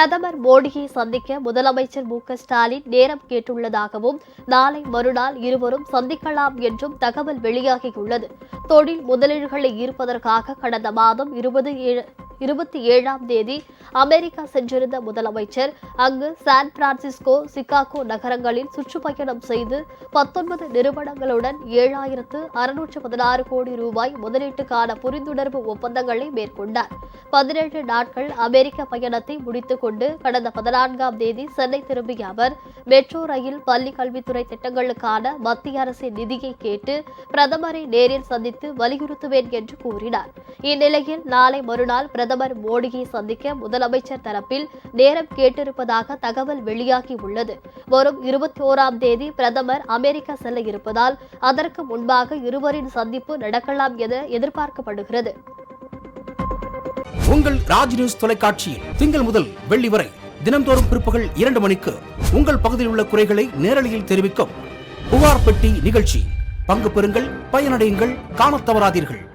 பிரதமர் மோடியை சந்திக்க முதலமைச்சர் மு ஸ்டாலின் நேரம் கேட்டுள்ளதாகவும் நாளை மறுநாள் இருவரும் சந்திக்கலாம் என்றும் தகவல் வெளியாகியுள்ளது. தொழில் முதலீடுகளை ஈர்ப்பதற்காக கடந்த மாதம் இருபது இருபத்தி ஏழாம் தேதி அமெரிக்கா சென்றிருந்த முதலமைச்சர் அங்கு சான் பிரான்சிஸ்கோ சிகாகோ நகரங்களில் சுற்றுப்பயணம் செய்து பத்தொன்பது நிறுவனங்களுடன் ஏழாயிரத்து அறுநூற்று பதினாறு கோடி ரூபாய் முதலீட்டுக்கான புரிந்துணர்வு ஒப்பந்தங்களை மேற்கொண்டார். பதினேழு நாட்கள் அமெரிக்க பயணத்தை முடித்துக் கொண்டு கடந்த பதினான்காம் தேதி சென்னை திரும்பிய அவர் மெட்ரோ ரயில் பள்ளி கல்வித்துறை திட்டங்களுக்கான மத்திய அரசின் நிதியை கேட்டு பிரதமரை நேரில் சந்தித்து வலியுறுத்துவேன் என்று கூறினார். இந்நிலையில் நாளை மறுநாள் பிரதமர் மோடியை சந்திக்க முதலமைச்சர் தரப்பில் நேரம் கேட்டிருப்பதாக தகவல் வெளியாகி உள்ளது. வரும் இருபத்தி ஓராம் தேதி பிரதமர் அமெரிக்கா செல்ல இருப்பதால் அதற்கு முன்பாக இருவரின் சந்திப்பு நடக்கலாம் என எதிர்பார்க்கப்படுகிறது. உங்கள் ராஜ் நியூஸ் தொலைக்காட்சியில் திங்கள் முதல் வெள்ளி வரை தினம்தோறும் பிற்பகல் இரண்டு மணிக்கு உங்கள் பகுதியில் உள்ள குறைகளை நேரலையில் தெரிவிக்கும் புகார் பெட்டி நிகழ்ச்சி. பங்கு பெறுங்கள் பயனடையுங்கள் காணத் தவறாதீர்கள்.